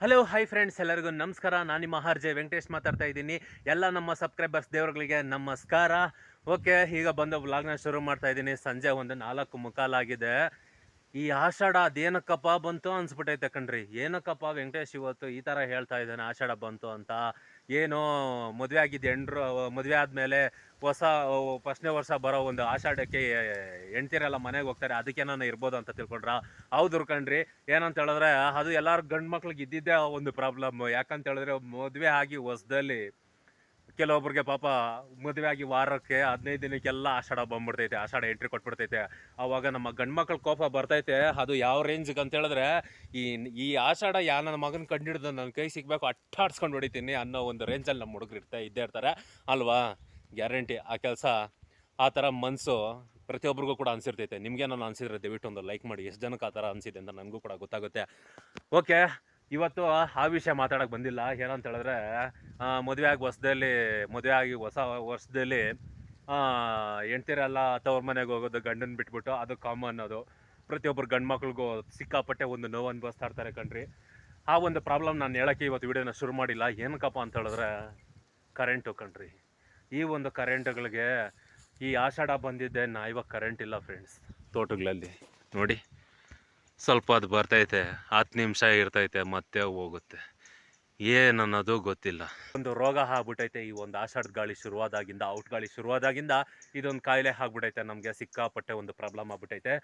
Hello hi friends ಎಲ್ಲರಿಗೂ ನಮಸ್ಕಾರ. ನಾನು ನಿಮ್ಮ ಆರ್ ವೆಂಕಟೇಶ್ ಮಾತಾಡ್ತಾ ಇದ್ದೀನಿ. ಎಲ್ಲ ನಮ್ಮ ಸಬ್ಸ್ಕ್ರೈಬರ್ಸ್ ದೇವರುಗಳಿಗೆ ನಮಸ್ಕಾರ. ಓಕೆ ಈಗ ಬಂದು ವ್ಲಾಗ್ನ ಶುರು ಮಾಡ್ತಾ ಇದ್ದೀನಿ. ಸಂಜೆ ಒಂದು ನಾಲ್ಕು ಮುಕ್ಕಾಲಾಗಿದೆ. ಈ ಆಷಾಢ ಅದೇನಕ್ಕಪ್ಪ ಬಂತು ಅನ್ಸ್ಬಿಟ್ಟೈತೆ ಕಣ್ರಿ. ಏನಕ್ಕಪ್ಪ ವೆಂಕಟೇಶ್ ಇವತ್ತು ಈ ಥರ ಹೇಳ್ತಾ ಇದ್ದಾನೆ ಆಷಾಢ ಬಂತು ಅಂತ. ಏನೋ ಮದುವೆ ಆಗಿದ್ದ ಎಂಡ್ರು ಮದುವೆ ಆದಮೇಲೆ ಹೊಸ, ಫಸ್ಟ್ನೇ ವರ್ಷ ಬರೋ ಒಂದು ಆಷಾಢಕ್ಕೆ ಹೆಣ್ತಿರೆಲ್ಲ ಮನೆಗೆ ಹೋಗ್ತಾರೆ, ಅದಕ್ಕೆ ನಾನು ಇರ್ಬೋದು ಅಂತ ತಿಳ್ಕೊಂಡ್ರ? ಹೌದು ಕಣ್ರಿ. ಏನಂತ ಹೇಳಿದ್ರೆ ಅದು ಎಲ್ಲಾರು ಗಂಡು ಮಕ್ಳಿಗೆ ಇದ್ದಿದ್ದೇ ಒಂದು ಪ್ರಾಬ್ಲಮ್. ಯಾಕಂತ ಹೇಳಿದ್ರೆ ಮದುವೆ ಆಗಿ ಹೊಸದಲ್ಲಿ ಕೆಲವೊಬ್ರಿಗೆ ಪಾಪ ಮದುವೆ ಆಗಿ ವಾರಕ್ಕೆ ಹದಿನೈದು ದಿನಕ್ಕೆಲ್ಲ ಆಷಾಢ ಬಂದ್ಬಿಡ್ತೈತೆ, ಆಷಾಢ ಎಂಟ್ರಿ ಕೊಟ್ಬಿಡ್ತೈತೆ. ಅವಾಗ ನಮ್ಮ ಗಂಡು ಮಕ್ಳ ಕೋಪ ಬರ್ತೈತೆ, ಅದು ಯಾವ ರೇಂಜ್ಗೆ ಅಂತ ಹೇಳಿದ್ರೆ ಈ ಈ ಆಷಾಢ ಯಾ ನನ್ನ ಮಗನ ಕಂಡಿಡ್ದು ನನ್ನ ಕೈ ಸಿಗ್ಬೇಕು, ಅಟ್ಟಾಡ್ಸ್ಕೊಂಡು ಹೊಡಿತೀನಿ ಅನ್ನೋ ಒಂದು ರೇಂಜಲ್ಲಿ ನಮ್ಮ ಹುಡುಗರು ಇರ್ತಾ, ಇದ್ದೇ ಇರ್ತಾರೆ. ಅಲ್ವಾ? ಗ್ಯಾರಂಟಿ ಆ ಕೆಲಸ. ಆ ಥರ ಮನಸ್ಸು ಪ್ರತಿಯೊಬ್ಬರಿಗೂ ಕೂಡ ಅನ್ಸಿರ್ತೈತೆ. ನಿಮಗೆ ನಾನು ಅನ್ಸಿದ್ರೆ ದಯವಿಟ್ಟು ಒಂದು ಲೈಕ್ ಮಾಡಿ, ಎಷ್ಟು ಜನಕ್ಕೆ ಆ ಥರ ಅನ್ಸಿದೆ ಅಂತ ನನಗೂ ಕೂಡ ಗೊತ್ತಾಗುತ್ತೆ. ಓಕೆ ಇವತ್ತು ಆ ವಿಷಯ ಮಾತಾಡೋಕೆ ಬಂದಿಲ್ಲ. ಏನಂತ ಹೇಳಿದ್ರೆ ಮದುವೆ ಆಗಿ ಹೊಸದಲ್ಲಿ ಮದುವೆ ಆಗಿ ಹೊಸ ವರ್ಷದಲ್ಲಿ ಹೆಣ್ತಿರೆಲ್ಲ ತವ್ರ ಮನೆಗೆ ಹೋಗೋದು, ಗಂಡನ ಬಿಟ್ಬಿಟ್ಟು, ಅದು ಕಾಮನ್ ಅದು. ಪ್ರತಿಯೊಬ್ಬರು ಗಂಡು ಮಕ್ಳಿಗೂ ಸಿಕ್ಕಾಪಟ್ಟೆ ಒಂದು ನೋವು ಅನುಭವಿಸ್ತಾ ಇರ್ತಾರೆ ಕಣ್ರಿ. ಆ ಒಂದು ಪ್ರಾಬ್ಲಮ್ ನಾನು ಹೇಳೋಕ್ಕೆ ಇವತ್ತು ವಿಡಿಯೋನ ಶುರು ಮಾಡಿಲ್ಲ. ಏನಕ್ಕಪ್ಪ ಅಂತ ಹೇಳಿದ್ರೆ ಕರೆಂಟು ಕಣ್ರಿ. ಈ ಒಂದು ಕರೆಂಟ್ಗಳಿಗೆ ಈ ಆಷಾಢ ಬಂದಿದ್ದೆ ನಾ ಇವಾಗ ಕರೆಂಟ್ ಇಲ್ಲ ಫ್ರೆಂಡ್ಸ್ ತೋಟಗಳಲ್ಲಿ. ನೋಡಿ ಸ್ವಲ್ಪ ಅದು ಬರ್ತೈತೆ, ಹತ್ತು ನಿಮಿಷ ಇರ್ತೈತೆ, ಮತ್ತೆ ಹೋಗುತ್ತೆ. ಏನನ್ನೋದು ಗೊತ್ತಿಲ್ಲ. ಒಂದು ರೋಗ ಆಗ್ಬಿಟ್ಟೈತೆ, ಈ ಒಂದು ಆಷಾಢ ಗಾಳಿ ಶುರುವಾದಾಗಿಂದ, ಔಟ್ ಗಾಳಿ ಶುರುವಾದಾಗಿಂದ ಇದೊಂದು ಕಾಯಿಲೆ ಆಗ್ಬಿಟ್ಟೈತೆ, ನಮಗೆ ಸಿಕ್ಕಾಪಟ್ಟೆ ಒಂದು ಪ್ರಾಬ್ಲಮ್ ಆಗ್ಬಿಟ್ಟೈತೆ.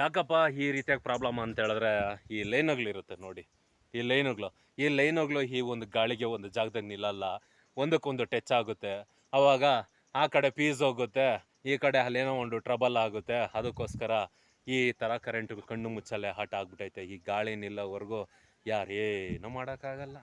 ಯಾಕಪ್ಪ ಈ ರೀತಿಯಾಗಿ ಪ್ರಾಬ್ಲಮ್ ಅಂತ ಹೇಳಿದ್ರೆ, ಈ ಲೈನುಗಳಿರುತ್ತೆ ನೋಡಿ. ಈ ಲೈನುಗಳು ಈ ಲೈನುಗಳು ಈ ಒಂದು ಗಾಳಿಗೆ ಒಂದು ಜಾಗದಾಗ ನಿಲ್ಲಲ್ಲ, ಒಂದಕ್ಕೊಂದು ಟಚ್ ಆಗುತ್ತೆ. ಆವಾಗ ಆ ಕಡೆ ಪೀಸ್ ಹೋಗುತ್ತೆ, ಈ ಕಡೆ ಅಲ್ಲೇನೋ ಒಂದು ಟ್ರಬಲ್ ಆಗುತ್ತೆ, ಅದಕ್ಕೋಸ್ಕರ ಈ ಥರ ಕರೆಂಟ್ ಕಣ್ಣು ಮುಚ್ಚಲ್ಲೇ ಹಾಟ್ ಆಗ್ಬಿಟ್ಟೈತೆ ಈ ಗಾಳಿ ನಿಲ್ಲೋವರೆಗೂ ಯಾರೇನು ಮಾಡೋಕ್ಕಾಗಲ್ಲ.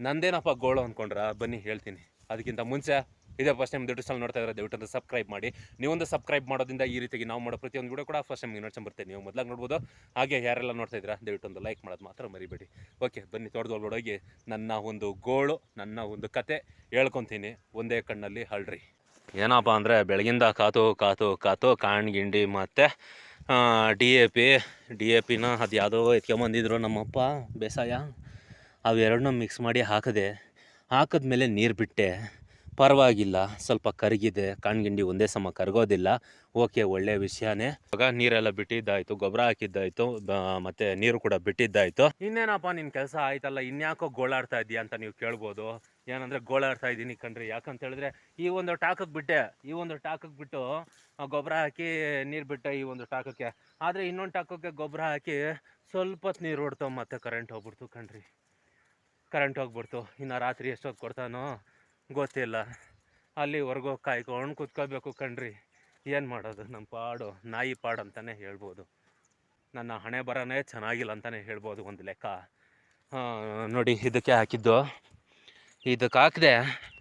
ನಂದೇನಪ್ಪ ಗೋಳು ಅಂದ್ಕೊಂಡ್ರ ಬನ್ನಿ ಹೇಳ್ತೀನಿ. ಅದಕ್ಕಿಂತ ಮುಂಚೆ ಇದೇ ಫಸ್ಟ್ ಟೈಮ್ ದೊಡ್ಡ ಚಾನಲ್ ನೋಡ್ತಾ ಇದ್ರೆ ದಯವಿಟ್ಟು ಸಬ್ಸ್ಕ್ರೈಬ್ ಮಾಡಿ. ನೀವೊಂದು ಸಬ್ಸ್ಕ್ರೈಬ್ ಮಾಡೋದ್ರಿಂದ ಈ ರೀತಿಯಾಗಿ ನಾವು ಮಾಡೋ ಪ್ರತಿಯೊಂದು ವಿಡಿಯೋ ಕೂಡ ಫಸ್ಟ್ ಟೈಮ್ ನೋಡ್ಕೊಂಡು ಬರ್ತೀನಿ ನೀವು ಮೊದಲಾಗಿ ನೋಡ್ಬೋದು. ಹಾಗೆ ಯಾರೆಲ್ಲ ನೋಡ್ತಾ ಇದ್ದೀರಾ, ದಯವಿಟ್ಟು ಒಂದು ಲೈಕ್ ಮಾಡೋದು ಮಾತ್ರ ಮರಿಬೇಡಿ. ಓಕೆ ಬನ್ನಿ ತೋಟದೊಳಗಡೆ ನನ್ನ ಒಂದು ಗೋಳು, ನನ್ನ ಒಂದು ಕತೆ ಹೇಳ್ಕೊತೀನಿ. ಒಂದೇ ಕಣ್ಣಲ್ಲಿ ಹಳ್ರಿ. ಏನಪ್ಪ ಅಂದರೆ ಬೆಳಗಿಂದ ಕಾತು ಕಾತು ಕಾತು ಕಾಣ್ಗಿಂಡಿ ಮತ್ತು D A P D A ಪಿನ ಅದು ಯಾವುದೋ ಎತ್ಕೊಂಬಂದಿದ್ರು ನಮ್ಮಪ್ಪ ಬೇಸಾಯ. ಅವೆರಡನ್ನೂ ಮಿಕ್ಸ್ ಮಾಡಿ ಹಾಕಿದೆ, ಹಾಕಿದ್ಮೇಲೆ ನೀರು ಬಿಟ್ಟೆ. ಪರವಾಗಿಲ್ಲ, ಸ್ವಲ್ಪ ಕರಗಿದೆ ಕಾಣ್ಗಿಂಡಿ ಒಂದೇ ಸಮ ಕರಗೋದಿಲ್ಲ. ಓಕೆ, ಒಳ್ಳೆ ವಿಷಯನೇ. ಇವಾಗ ನೀರೆಲ್ಲ ಬಿಟ್ಟಿದ್ದಾಯಿತು, ಗೊಬ್ಬರ ಹಾಕಿದ್ದಾಯಿತು ಮತ್ತು ನೀರು ಕೂಡ ಬಿಟ್ಟಿದ್ದಾಯಿತು. ಇನ್ನೇನಪ್ಪ ನಿನ್ನ ಕೆಲಸ ಆಯ್ತಲ್ಲ, ಇನ್ಯಾಕೋ ಗೋಳಾಡ್ತಾ ಇದೀಯ ಅಂತ ನೀವು ಕೇಳ್ಬೋದು. ಏನಂದ್ರೆ ಗೋಳಾಡ್ತಾ ಇದ್ದೀನಿ ಕಣ್ರಿ. ಯಾಕಂತ ಹೇಳಿದ್ರೆ ಈ ಒಂದು ಟಾಕಕ್ಕೆ ಬಿಟ್ಟೆ, ಈ ಒಂದು ಟಾಕಕ್ಕೆ ಬಿಟ್ಟು ಗೊಬ್ಬರ ಹಾಕಿ ನೀರು ಬಿಟ್ಟ ಈ ಒಂದು ಟಾಕಕ್ಕೆ. ಆದರೆ ಇನ್ನೊಂದು ಟಾಕಕ್ಕೆ ಗೊಬ್ಬರ ಹಾಕಿ ಸ್ವಲ್ಪ ನೀರು ಹೊಡ್ತಾವ ಮತ್ತೆ ಕರೆಂಟ್ ಹೋಗ್ಬಿಡ್ತು ಕಣ್ರಿ. ಕರೆಂಟ್ ಹೋಗ್ಬಿಡ್ತು. ಇನ್ನು ರಾತ್ರಿ ಎಷ್ಟೊತ್ತು ಕೊಡ್ತಾನೋ ಗೊತ್ತಿಲ್ಲ. ಅಲ್ಲಿ ಅಲ್ಲಿವರೆಗೂ ಕಾಯ್ಕೊಂಡು ಕುತ್ಕೋಬೇಕು ಕಣ್ರಿ. ಏನು ಮಾಡೋದು? ನಮ್ಮ ಪಾಡು, ನಾಯಿ ಪಾಡು ಅಂತಲೇ ಹೇಳ್ಬೋದು. ನನ್ನ ಹಣೆ ಬರನೇ ಚೆನ್ನಾಗಿಲ್ಲ ಅಂತಲೇ ಹೇಳ್ಬೋದು ಒಂದು ಲೆಕ್ಕ. ನೋಡಿ ಇದಕ್ಕೆ ಹಾಕಿದ್ದು. ಇದಕ್ಕೆ ಹಾಕಿದೆ,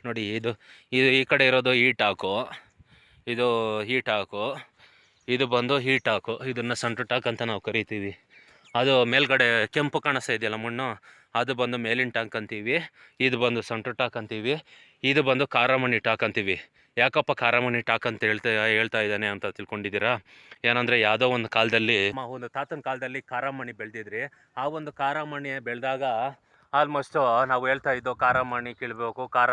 ನೋಡಿ ಇದು ಇದು ಈ ಕಡೆ ಇರೋದು ಈ ಹಾಕು ಇದು ಹೀಟ್ ಹಾಕು ಇದು ಬಂದು ಹೀಟ್ ಹಾಕು ಇದನ್ನು ಸಂಟು ಟಾಕ್ ಅಂತ ನಾವು ಕರಿತೀವಿ. ಅದು ಮೇಲ್ಗಡೆ ಕೆಂಪು ಕಾಣಿಸ್ತಾ ಇದೆಯಲ್ಲ ಮಣ್ಣು? ಅದು ಬಂದು ಮೇಲಿನ ಟಾಕ್ ಅಂತೀವಿ. ಇದು ಬಂದು ಸಂಟು ಟಾಕ್ ಅಂತೀವಿ. ಇದು ಬಂದು ಖಾರಮಣಿ ಟಾಕ್ ಅಂತೀವಿ. ಯಾಕಪ್ಪ ಖಾರಮಣಿ ಟಾಕ್ ಅಂತ ಹೇಳ್ತಾ ಹೇಳ್ತಾ ಇದ್ದಾನೆ ಅಂತ ತಿಳ್ಕೊಂಡಿದ್ದೀರಾ? ಏನಂದರೆ ಯಾವುದೋ ಒಂದು ಕಾಲದಲ್ಲಿ ಒಂದು ತಾತನ ಕಾಲದಲ್ಲಿ ಖಾರಮಣಿ ಬೆಳೆದಿದ್ರಿ. ಆ ಒಂದು ಖಾರಮಣಿ ಬೆಳೆದಾಗ ಆಲ್ಮೋಸ್ಟು ನಾವು ಹೇಳ್ತಾ ಇದ್ದೋ ಖಾರ ಮಣ್ಣಿ ಕೀಳಬೇಕು ಖಾರ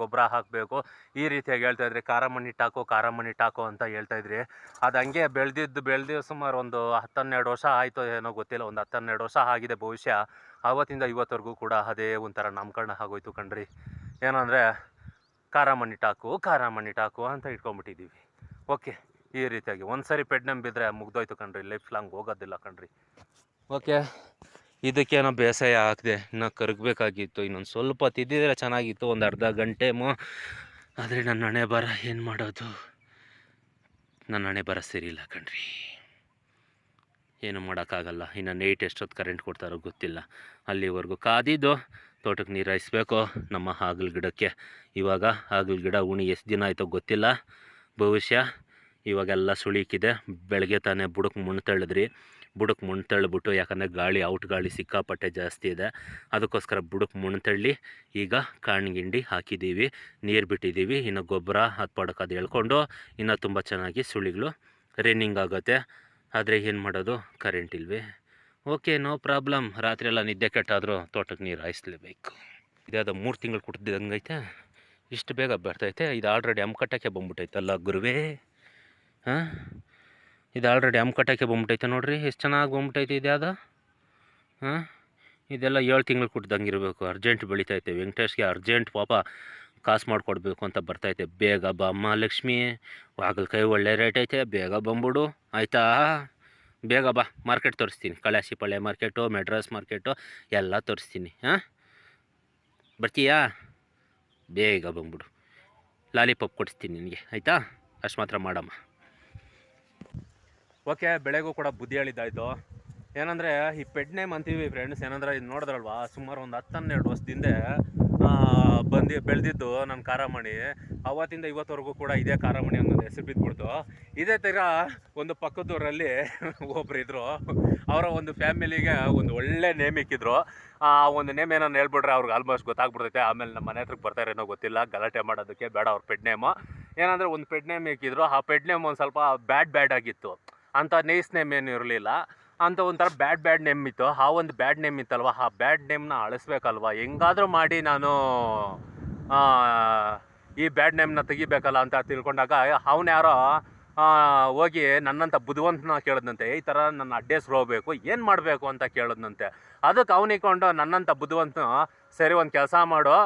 ಗೊಬ್ಬರ ಹಾಕಬೇಕು, ಈ ರೀತಿಯಾಗಿ ಹೇಳ್ತಾ ಇದ್ರಿ ಕಾರಮಣಿ ಟಾಕು ಮಣ್ಣಿ ಟಾಕು ಅಂತ ಹೇಳ್ತಾ ಇದ್ರಿ. ಅದು ಹಂಗೆ ಬೆಳೆದಿದ್ದು, ಬೆಳೆದು ಸುಮಾರು ಒಂದು ಹತ್ತನ್ನೆರಡು ವರ್ಷ ಆಯಿತು ಏನೋ ಗೊತ್ತಿಲ್ಲ, ಒಂದು ಹತ್ತನ್ನೆರಡು ವರ್ಷ ಆಗಿದೆ ಬಹುಶಃ ಆವತ್ತಿಂದ ಇವತ್ತವರೆಗೂ ಕೂಡ ಅದೇ ಒಂಥರ ನಾಮಕರಣ ಆಗೋಯ್ತು ಕಣ್ರಿ. ಏನಂದರೆ ಖಾರಮಣಿ ಟಾಕು ಖಾರಮಣಿ ಟಾಕು ಅಂತ ಇಟ್ಕೊಂಡ್ಬಿಟ್ಟಿದ್ದೀವಿ. ಓಕೆ, ಈ ರೀತಿಯಾಗಿ ಒಂದು ಸರಿ ಪೆಡ್ ನಂಬಿದ್ರೆ ಮುಗ್ದೋಯ್ತು ಕಣ್ರಿ ಲೈಫ್ ಲಾಂಗ್ ಹೋಗೋದಿಲ್ಲ ಕಣ್ರಿ. ಓಕೆ. ಇದಕ್ಕೇನೋ ಬೇಸಾಯ ಹಾಕಿದೆ ಇನ್ನು ಕರಗಬೇಕಾಗಿತ್ತು ಇನ್ನೊಂದು ಸ್ವಲ್ಪ ತಿದ್ದಿದ್ರೆ ಚೆನ್ನಾಗಿತ್ತು ಒಂದು ಅರ್ಧ ಗಂಟೆ ಮೋ ಆದರೆ ನನ್ನ ಹಣೆ ಬರ ಏನು ಮಾಡೋದು? ನನ್ನ ಹಣೆ ಬರ ಸರಿಯಿಲ್ಲ ಕಣ್ರಿ. ಏನು ಮಾಡೋಕ್ಕಾಗಲ್ಲ ಇನ್ನು ನೈಟ್ ಎಷ್ಟೊತ್ತು ಕರೆಂಟ್ ಕೊಡ್ತಾರೋ ಗೊತ್ತಿಲ್ಲ. ಅಲ್ಲಿವರೆಗೂ ಕಾದಿದ್ದು ತೋಟಕ್ಕೆ ನೀರು ಹಾಯಿಸ್ಬೇಕು ನಮ್ಮ ಹಾಗಲ್ ಗಿಡಕ್ಕೆ. ಇವಾಗ ಹಾಗಲ್ ಗಿಡ ಉಣಿ ಎಷ್ಟು ದಿನ ಆಯಿತೋ ಗೊತ್ತಿಲ್ಲ. ಭವಿಷ್ಯ ಇವಾಗೆಲ್ಲ ಸುಳೀಕಿದೆ ಬೆಳಗ್ಗೆ ತಾನೇ ಬುಡಕ್ಕೆ ಮುಣ್ತಳಿದ್ರಿ ಬುಡಕ್ಕೆ ಮುಣ್ತಳ್ಬಿಟ್ಟು ಯಾಕಂದರೆ ಗಾಳಿ ಔಟ್ ಗಾಳಿ ಸಿಕ್ಕಾಪಟ್ಟೆ ಜಾಸ್ತಿ ಇದೆ. ಅದಕ್ಕೋಸ್ಕರ ಬುಡಕ್ಕೆ ಮುಣ್ತಳ್ಳಿ ತಳ್ಳಿ ಈಗ ಕಾಣ್ಗಿಂಡಿ ಹಾಕಿದ್ದೀವಿ. ನೀರು ಬಿಟ್ಟಿದ್ದೀವಿ. ಇನ್ನು ಗೊಬ್ಬರ ಅದು ಪಡಕ್ಕೆ ಅದು ಎಳ್ಕೊಂಡು ಇನ್ನು ತುಂಬ ಚೆನ್ನಾಗಿ ಸುಳಿಗಳು ರನ್ನಿಂಗ್ ಆಗುತ್ತೆ. ಆದರೆ ಏನು ಮಾಡೋದು? ಕರೆಂಟ್ ಇಲ್ವೇ? ಓಕೆ ನೋ ಪ್ರಾಬ್ಲಮ್ ರಾತ್ರಿ ಎಲ್ಲ ನಿದ್ದೆ ಕೆಟ್ಟಾದರೂ ತೋಟಕ್ಕೆ ನೀರು ಹಾಯಿಸ್ಲೇಬೇಕು. ಇದಾದ ಮೂರು ತಿಂಗಳು ಕುಟ್ಟಿದಂಗೈತೆ ಇಷ್ಟು ಬೇಗ ಬರ್ತೈತೆ ಇದು ಆಲ್ರೆಡಿ ಅಮ್ಮ ಕಟ್ಟಕ್ಕೆ ಬಂದ್ಬಿಟ್ಟೈತಲ್ಲ ಗುರುವೇ. ಹಾಂ? ಇದು ಆಲ್ರೆಡಿ ಕಟ್ಟಕ್ಕೆ ಬಂದ್ಬಿಟ್ಟೈತೆ ನೋಡಿರಿ. ಎಷ್ಟು ಚೆನ್ನಾಗಿ ಬಂದ್ಬಿಟ್ಟೈತೆ ಅದು ಹಾಂ? ಇದೆಲ್ಲ ಏಳು ತಿಂಗಳು ಕುಟ್ದಂಗೆ ಇರಬೇಕು. ಅರ್ಜೆಂಟ್ ಬೆಳಿತೈತೆ. ವೆಂಕಟೇಶ್ಗೆ ಅರ್ಜೆಂಟ್ ಪಾಪ ಕಾಸು ಮಾಡಿಕೊಡ್ಬೇಕು ಅಂತ ಬರ್ತೈತೆ ಬೇಗ ಬಮ್ಮ ಲಕ್ಷ್ಮಿ. ಕೈ ಒಳ್ಳೆ ರೇಟ್ ಐತೆ. ಬೇಗ ಬಂದ್ಬಿಡು. ಆಯಿತಾ? ಬೇಗ ಬಾ. ಮಾರ್ಕೆಟ್ ತೋರಿಸ್ತೀನಿ. Kalasipalya market Madras market ಎಲ್ಲ ತೋರಿಸ್ತೀನಿ. ಹಾಂ? ಬರ್ತೀಯಾ? ಬೇಗ ಬಂದ್ಬಿಡು. ಲಾಲಿಪಾಪ್ ಕೊಡಿಸ್ತೀನಿ ನಿನಗೆ. ಆಯಿತಾ? ಅಷ್ಟು ಮಾತ್ರ ಮಾಡಮ್ಮ. ಓಕೆ, ಬೆಳೆಗೂ ಕೂಡ ಬುದ್ಧಿ ಹೇಳಿದ್ದಾಯಿತು. ಏನಂದರೆ, ಈ ಪೆಡ್ ನೇಮ್ ಅಂತೀವಿ ಫ್ರೆಂಡ್ಸ್ ಏನಂದ್ರೆ ಇದು ನೋಡಿದ್ರಲ್ವಾ, ಸುಮಾರು ಒಂದು ಹತ್ತು ಹನ್ನೆರಡು ವರ್ಷದಿಂದ ಬಂದು, ಬೆಳೆದಿದ್ದು ನನ್ನ ಕಾರಮಣಿ. ಅವತ್ತಿಂದ ಇವತ್ತವರೆಗೂ ಕೂಡ ಇದೇ ಕಾರಮಣಿ ಅನ್ನೋದು ಹೆಸರು ಬಿದ್ದುಬಿಡ್ತು ಇದೇ ಥರ ಒಂದು ಪಕ್ಕದೂರಲ್ಲಿ ಒಬ್ಬರು ಇದ್ರು ಅವರ ಒಂದು ಫ್ಯಾಮಿಲಿಗೆ ಒಂದು ಒಳ್ಳೆ ನೇಮ್ ಇಕ್ಕಿದ್ರು. ಆ, ಒಂದು ನೇಮ್ ಏನೋ ಹೇಳ್ಬಿಟ್ರೆ ಅವ್ರಿಗೆ ಆಲ್ಮೋಸ್ಟ್ ಗೊತ್ತಾಗ್ಬಿಡ್ತೈತೆ. ಆಮೇಲೆ ನಮ್ಮ ಮನೆ ಹತ್ರಕ್ಕೆ ಬರ್ತಾರೇನೋ ಗೊತ್ತಿಲ್ಲ. ಗಲಾಟೆ ಮಾಡೋದಕ್ಕೆ ಬೇಡ ಅವ್ರ ಪೆಡ್ ನೇಮು. ಏನಂದರೆ, ಒಂದು ಪೆಡ್ ನೇಮ್ ಇಕ್ಕಿದ್ರು. ಆ ಪೆಡ್ ನೇಮ್ ಒಂದು ಸ್ವಲ್ಪ ಬ್ಯಾಡ್ ಬ್ಯಾಡ್ ಆಗಿತ್ತು. ಅಂಥ ನೈಸ್ ನೇಮ್ ಏನು ಇರಲಿಲ್ಲ. ಅಂತ ಒಂಥರ ಬ್ಯಾಡ್ ಬ್ಯಾಡ್ ನೇಮ್ ಇತ್ತು. ಆ ಒಂದು ಬ್ಯಾಡ್ ನೇಮ್ ಇತ್ತಲ್ವ? ಆ ಬ್ಯಾಡ್ ನೇಮ್ನ ಅಳಿಸ್ಬೇಕಲ್ವ? ಹೆಂಗಾದರೂ ಮಾಡಿ ನಾನು ಈ ಬ್ಯಾಡ್ ನೇಮ್ನ ತೆಗಿಬೇಕಲ್ಲ ಅಂತ ತಿಳ್ಕೊಂಡಾಗ, ಅವನು ಯಾರೋ ಹೋಗಿ ನನ್ನಂಥ ಬುದ್ಧಿವಂತನ ಕೇಳಿದ್ನಂತೆ. ಈ ಥರ ನನ್ನ ಅಡ್ಡೇಸ್ ಹೋಗಬೇಕು. ಏನು ಮಾಡಬೇಕು? ಅಂತ ಕೇಳಿದ್ನಂತೆ. ಅದಕ್ಕೆ ಅವನಿಕೊಂಡು ನನ್ನಂಥ ಬುದ್ಧಿವಂತನು, ಸರಿ, ಒಂದು ಕೆಲಸ ಮಾಡು.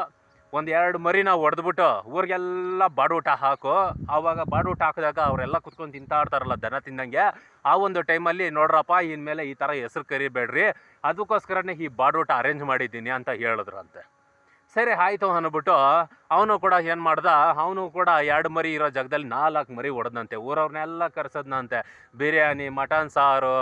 ಒಂದು ಎರಡು ಮರಿ ನಾವು ಹೊಡೆದ್ಬಿಟ್ಟು ಊರಿಗೆಲ್ಲ ಬಾಡೂಟ ಹಾಕು. ಆವಾಗ ಬಾಡೂಟ ಹಾಕಿದಾಗ ಅವರೆಲ್ಲ ಕುತ್ಕೊಂಡು ತಿಂತಾ ಇರ್ತಾರಲ್ಲ ದನ ತಿಂದಂಗೆ. ಆ ಒಂದು ಟೈಮಲ್ಲಿ ನೋಡ್ರಪ್ಪ, ಇನ್ಮೇಲೆ ಈ ಥರ ಹೆಸ್ರು ಕರಿಬೇಡ್ರಿ. ಅದಕ್ಕೋಸ್ಕರನೇ ಈ ಬಾಡೂಟ ಅರೇಂಜ್ ಮಾಡಿದ್ದೀನಿ ಅಂತ ಹೇಳಿದ್ರಂತೆ. ಸರಿ, ಆಯಿತು ಅಂದ್ಬಿಟ್ಟು ಅವನು ಕೂಡ ಏನು ಮಾಡ್ದ, ಅವನು ಕೂಡ ಎರಡು ಮರಿ ಇರೋ ಜಾಗದಲ್ಲಿ ನಾಲ್ಕು ಮರಿ ಹೊಡೆದಂತೆ ಊರವ್ರನ್ನೆಲ್ಲ ಕರ್ಸದ್ನಂತೆ. ಬಿರಿಯಾನಿ, ಮಟನ್ ಸಾರು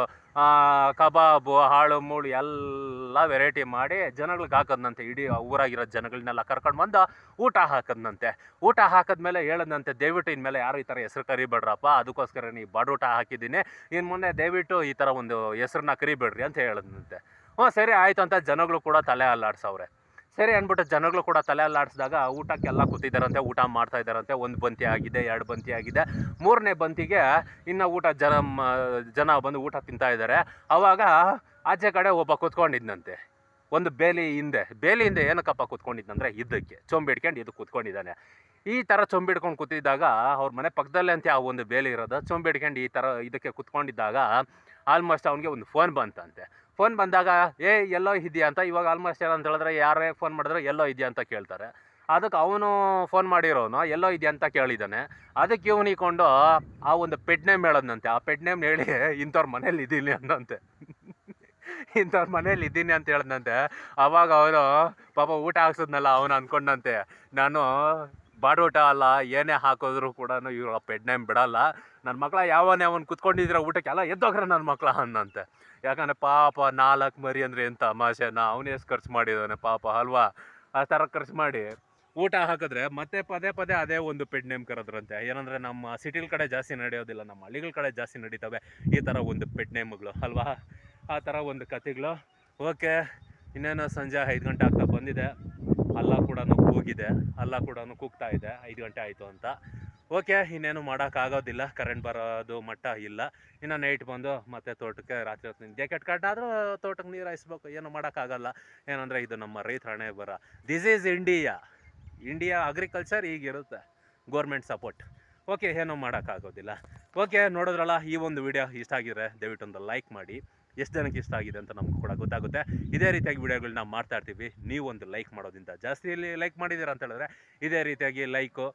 ಕಬಾಬು, ಹಾಳು, ಮೂಳು ಎಲ್ಲ ವೆರೈಟಿ ಮಾಡಿ ಜನಗಳಿಗೆ ಹಾಕದ್ನಂತೆ. ಇಡೀ ಊರಾಗಿರೋ ಜನಗಳನ್ನೆಲ್ಲ ಕರ್ಕೊಂಡು ಬಂದು ಊಟ ಹಾಕದ್ನಂತೆ. ಊಟ ಹಾಕಿದ್ಮೇಲೆ ಹೇಳದಂತೆ ದಯವಿಟ್ಟು ಇನ್ಮೇಲೆ ಯಾರು ಈ ಥರ ಹೆಸ್ರು ಕರಿಬೇಡ್ರಪ್ಪ. ಅದಕ್ಕೋಸ್ಕರ ನೀ ಬಾಡೂಟ ಹಾಕಿದ್ದೀನಿ. ಇನ್ನು ಮೊನ್ನೆ ದಯವಿಟ್ಟು ಈ ಥರ ಒಂದು ಹೆಸ್ರನ್ನ ಕರಿಬೇಡ್ರಿ ಅಂತ ಹೇಳದಂತೆ ಹ್ಞೂ ಸರಿ, ಆಯಿತು ಅಂತ ಜನಗಳು ಕೂಡ ತಲೆ ಅಲ್ಲಾಡ್ಸವ್ರೆ. ಸರಿ ಅಂದ್ಬಿಟ್ಟು ಜನಗಳು ಕೂಡ ತಲೆ ಅಲ್ಲಾಡಿಸಿದಾಗ ಊಟಕ್ಕೆಲ್ಲ ಕೂತಿದ್ದಾರಂತೆ ಊಟ ಮಾಡ್ತಾ ಇದ್ದಾರಂತೆ ಒಂದು ಬಂತಿ ಆಗಿದೆ, ಎರಡು ಬಂತಿ ಆಗಿದೆ. ಮೂರನೇ ಬಂತಿಗೆ ಇನ್ನು ಊಟ ಜನ ಜನ ಬಂದು ಊಟ ತಿಂತಾ ಇದ್ದಾರೆ ಆವಾಗ ಆಚೆ ಕಡೆ ಒಬ್ಬ ಕೂತ್ಕೊಂಡಿದ್ನಂತೆ. ಒಂದು ಬೇಲಿ ಹಿಂದೆ ಬೇಲಿ ಹಿಂದೆ ಏನಕ್ಕಪ್ಪ ಕೂತ್ಕೊಂಡಿದ್ದಂದ್ರೆ ಇದಕ್ಕೆ ಚೊಂಬಿಡ್ಕೊಂಡು ಇದು ಕೂತ್ಕೊಂಡಿದ್ದಾನೆ. ಈ ಥರ ಚೊಂಬಿಡ್ಕೊಂಡು ಕೂತಿದ್ದಾಗ ಅವ್ರ ಮನೆ ಪಕ್ಕದಲ್ಲೇ ಅಂತ ಆ ಒಂದು ಬೇಲಿ ಇರೋದು. ಚೊಂಬಿಡ್ಕೊಂಡು ಈ ಥರ ಇದಕ್ಕೆ ಕೂತ್ಕೊಂಡಿದ್ದಾಗ ಆಲ್ಮೋಸ್ಟ್ ಅವನಿಗೆ ಒಂದು ಫೋನ್ ಬಂತಂತೆ. ಫೋನ್ ಬಂದಾಗ, ಏ, ಎಲ್ಲೋ ಇದೆಯಾ ಅಂತ? ಇವಾಗ ಆಲ್ಮೋಸ್ಟ್ ಏನಂತ ಹೇಳಿದ್ರೆ, ಯಾರೇ ಫೋನ್ ಮಾಡಿದ್ರೆ, ಎಲ್ಲೋ ಇದೆಯಾ ಅಂತ ಕೇಳ್ತಾರೆ. ಅದಕ್ಕೆ ಅವನು ಫೋನ್ ಮಾಡಿರೋನು, ಎಲ್ಲೋ ಇದೆಯಾ ಅಂತ ಕೇಳಿದ್ದಾನೆ ಅದಕ್ಕೆ ಇವನಿಕೊಂಡು ಆ ಒಂದು ಪೆಡ್ ನೇಮ್ ಹೇಳೋದಂತೆ ಆ ಪೆಡ್ ನೇಮ್ ಹೇಳಿ ಇಂಥವ್ರ ಮನೇಲಿ ಇದ್ದೀನಿ ಅಂದಂತೆ. ಇಂಥವ್ರ ಮನೇಲಿ ಇದ್ದೀನಿ ಅಂತ ಹೇಳ್ದಂತೆ ಅವಾಗ ಅವನು ಪಾಪ ಊಟ ಹಾಕ್ಸಿದ್ನಲ್ಲ ಅವನು ಅಂದ್ಕೊಂಡಂತೆ ನಾನು ಬಾಡೂಟ ಅಲ್ಲ, ಏನೇ ಹಾಕಿದ್ರು ಕೂಡ ಇವ್ರು ಪೆಡ್ ನೇಮ್ ಬಿಡಲ್ಲ. ನನ್ನ ಮಕ್ಳ ಯಾವನೇ ಅವನು ಕುತ್ಕೊಂಡಿದ್ರೆ ಊಟಕ್ಕೆ ಎಲ್ಲ ಎದ್ದೋಗ್ರೆ ನನ್ನ ಮಕ್ಳ ಅನ್ನಂತೆ. ಯಾಕಂದರೆ ಪಾಪ ನಾಲ್ಕು ಮರಿ ಅಂದರೆ ಎಂತ ನಾ ಅವನೇ ಖರ್ಚು ಮಾಡಿದ್ದಾನೆ ಪಾಪ, ಅಲ್ವಾ? ಆ ಥರ ಖರ್ಚು ಮಾಡಿ ಊಟ ಹಾಕಿದ್ರೆ ಮತ್ತೆ ಪದೇ ಪದೇ ಅದೇ ಒಂದು ಪೆಡ್ ನೇಮ್ ಕರೆದ್ರಂತೆ. ಏನಂದರೆ ನಮ್ಮ ಸಿಟಿಲ್ ಕಡೆ ಜಾಸ್ತಿ ನಡೆಯೋದಿಲ್ಲ, ನಮ್ಮ ಹಳ್ಳಿಗಳ ಕಡೆ ಜಾಸ್ತಿ ನಡೀತವೆ ಈ ಥರ ಒಂದು ಪೆಡ್ ನೇಮ್ಗಳು, ಅಲ್ವಾ? ಆ ಥರ ಒಂದು ಕತೆಗಳು ಓಕೆ, ಇನ್ನೇನು ಸಂಜೆ ಐದು ಗಂಟೆ ಆಗ್ತಾ ಬಂದಿದೆ. ಅಲ್ಲ ಕೂಡ ಕೂಗಿದೆ, ಅಲ್ಲ ಕೂಡ ಕೂಗ್ತಾ ಇದೆ. ಐದು ಗಂಟೆ ಆಯಿತು ಅಂತ. ಓಕೆ, ಇನ್ನೇನು ಮಾಡೋಕ್ಕಾಗೋದಿಲ್ಲ ಕರೆಂಟ್ ಬರೋದು ಮಟ್ಟ ಇಲ್ಲ. ಇನ್ನು ನೈಟ್ ಬಂದು ಮತ್ತೆ ತೋಟಕ್ಕೆ ರಾತ್ರಿ ಹೊತ್ತು ಜಾಕೆಟ್ ಕಟ್ಟಾದರೂ ತೋಟಕ್ಕೆ ನೀರು ಹಾಯಿಸ್ಬೇಕು, ಏನು ಮಾಡೋಕ್ಕಾಗಲ್ಲ ಏನಂದರೆ ಇದು ನಮ್ಮ ರೈತರ ಹಣೆ ಬರ. This is India India agriculture ಈಗಿರುತ್ತೆ government support okay, ಏನೂ ಮಾಡೋಕ್ಕಾಗೋದಿಲ್ಲ ಓಕೆ, ನೋಡಿದ್ರಲ್ಲ, ಈ ಒಂದು ವಿಡಿಯೋ ಇಷ್ಟ ಆಗಿದ್ರೆ ದಯವಿಟ್ಟು ಒಂದು ಲೈಕ್ ಮಾಡಿ. ಎಷ್ಟು ಜನಕ್ಕೆ ಇಷ್ಟ ಆಗಿದೆ ಅಂತ ನಮ್ಗೆ ಕೂಡ ಗೊತ್ತಾಗುತ್ತೆ. ಇದೇ ರೀತಿಯಾಗಿ ವಿಡಿಯೋಗಳನ್ನ ಮಾಡ್ತಾ ಇರ್ತೀವಿ. ನೀವು ಒಂದು ಲೈಕ್ ಮಾಡೋದ್ರಿಂದ ಜಾಸ್ತಿ ಲೈಕ್ ಮಾಡಿದ್ದೀರಾ ಅಂತ ಹೇಳಿದ್ರೆ, ಇದೇ ರೀತಿಯಾಗಿ ಲೈಕು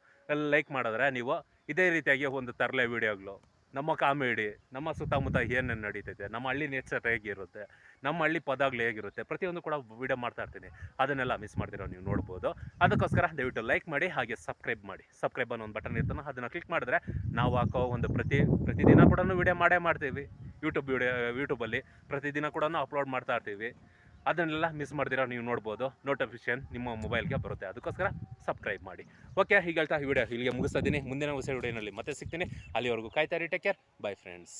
ಲೈಕ್ ಮಾಡಿದ್ರೆ ನೀವು ಇದೇ ರೀತಿಯಾಗಿ ಒಂದು ತರಲೆ ವಿಡಿಯೋಗಳು. ನಮ್ಮ ಕಾಮಿಡಿ, ನಮ್ಮ ಸುತ್ತಮುತ್ತ ಏನೇನು ನಡೀತೈತೆ, ನಮ್ಮ ಹಳ್ಳಿ ನೇಚರ್ ಹೇಗಿರುತ್ತೆ, ನಮ್ಮ ಹಳ್ಳಿ ಪದಗಳು ಹೇಗಿರುತ್ತೆ, ಪ್ರತಿಯೊಂದು ಕೂಡ ವಿಡಿಯೋ ಮಾಡ್ತಾ ಇರ್ತೀನಿ. ಅದನ್ನೆಲ್ಲ ಮಿಸ್ ಮಾಡ್ತಿರೋ ನೀವು ನೋಡ್ಬೋದು. ಅದಕ್ಕೋಸ್ಕರ ದಯವಿಟ್ಟು ಲೈಕ್ ಮಾಡಿ, ಹಾಗೆ ಸಬ್ಸ್ಕ್ರೈಬ್ ಮಾಡಿ. ಸಬ್ಸ್ಕ್ರೈಬ್ ಅನ್ನೋ ಒಂದು ಬಟನ್ ಇರ್ತಾನೆ ಅದನ್ನು ಕ್ಲಿಕ್ ಮಾಡಿದ್ರೆ ನಾವು ಹಾಕೋ ಒಂದು ಪ್ರತಿ, ಪ್ರತಿದಿನ ಕೂಡ ವಿಡಿಯೋ ಮಾಡೇ ಮಾಡ್ತೀವಿ. ಯೂಟ್ಯೂಬ್ ವಿಡಿಯೋ ಯೂಟ್ಯೂಬಲ್ಲಿ ಪ್ರತಿದಿನ ಕೂಡ ಅಪ್ಲೋಡ್ ಮಾಡ್ತಾ ಇರ್ತೀವಿ. ಅದನ್ನೆಲ್ಲ ಮಿಸ್ ಮಾಡ್ದಿರೋ ನೀವು ನೋಡ್ಬೋದು. ನೋಟಿಫಿಕೇಶನ್ ನಿಮ್ಮ ಮೊಬೈಲ್ಗೆ ಬರುತ್ತೆ. ಅದಕ್ಕೋಸ್ಕರ ಸಬ್ಸ್ಕ್ರೈಬ್ ಮಾಡಿ. ಓಕೆ ಈಗ ಹೇಳ್ತಾ ವಿಡಿಯೋ ಇಲ್ಲಿಗೆ ಮುಗಿಸ್ತಾ ಇದ್ದೀನಿ. ಮುಂದಿನ ಹೊಸ ವಿಡಿಯೋನಲ್ಲಿ ಮತ್ತೆ ಸಿಗ್ತೀನಿ. ಅಲ್ಲಿವರೆಗೂ ಕಾಯ್ತಾ ಟೇಕ್ ಕೇರ್ ಬೈ ಫ್ರೆಂಡ್ಸ್